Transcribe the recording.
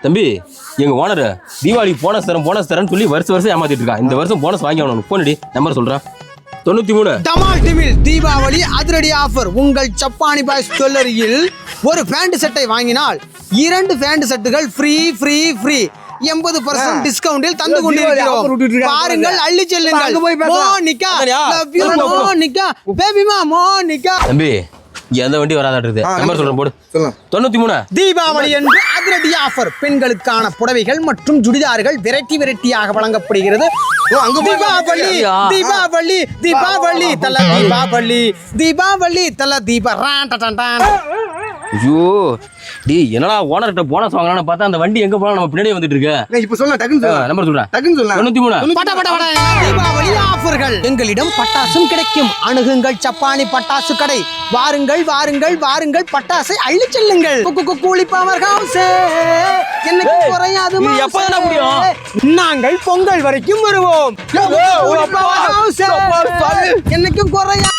தம்பி எங்க owner Deepavali bonus தரேன் போனஸ் தரேன்னு சொல்லி வருஷம் வருஷம் ஏமாத்திட்டு இருக்கான் இந்த வருஷம் போனஸ் வாங்கி ஆகணும். போனடி நம்பர் சொல்றேன் தொண்ணூத்தி மூணு. டமால் டிமில் தீபாவளி அதிரடி ஆஃபர் உங்கள் சப்பானி பாய்ஸ் ஜுவல்லரியில் ஒரு பேண்ட் செட்டை வாங்கினால் இரண்டு பேண்ட் செட்டுகள் ஃப்ரீ ஃப்ரீ ஃப்ரீ எண்பது பர்சன்ட் டிஸ்கவுண்டில் தந்து கொண்டிருக்கிறோம். பாருங்கள் அள்ளி செல்லுங்கள். மோனிகா. மோனிகா. பேபிமா மோனிகா. தம்பி எந்த வண்டி வராதாட்டு ஆ, நம்பர் சொல்றேன் போடு. தொண்ணூத்தி மூணு தீபாவளி என்று அதிரடி ஆஃபர் பெண்களுக்கான புடவைகள் மற்றும் சுடிதார்கள் வெரைட்டி வெரைட்டியாக வழங்கப்படுகிறது. தீபாவளி? தீபாவளி தீபாவளி தல தீபாவளி தீபாவளி தல தீபா. ஐயோ டேய் என்னடா ஓனர்கிட்ட போனஸ் வாங்கலாம்னு பார்த்தா அந்த வண்டி எங்க போனா நம்ம பின்னாடி வந்துட்டு இருக்கு. இப்ப சொல்லலாம் டக்குன்னு நம்பர் சொல்றேன். டக்குன்னு சொல்லலாம் தொண்ணூத்தி மூணு தீபாவளி ஆஃபர்கள் எங்களிடம் பட்டாசும் கிடைக்கும். அணுகுங்கள் சப்பானி பட்டாசு கடை. வாருங்கள் வாருங்கள் வாருங்கள். பட்டாசை அள்ளி செல்லுங்கள். கூலி பவர் ஹவுஸ். குறையாது? நாங்கள் பொங்கல் வரைக்கும் வருவோம். என்னைக்கும் குறையாது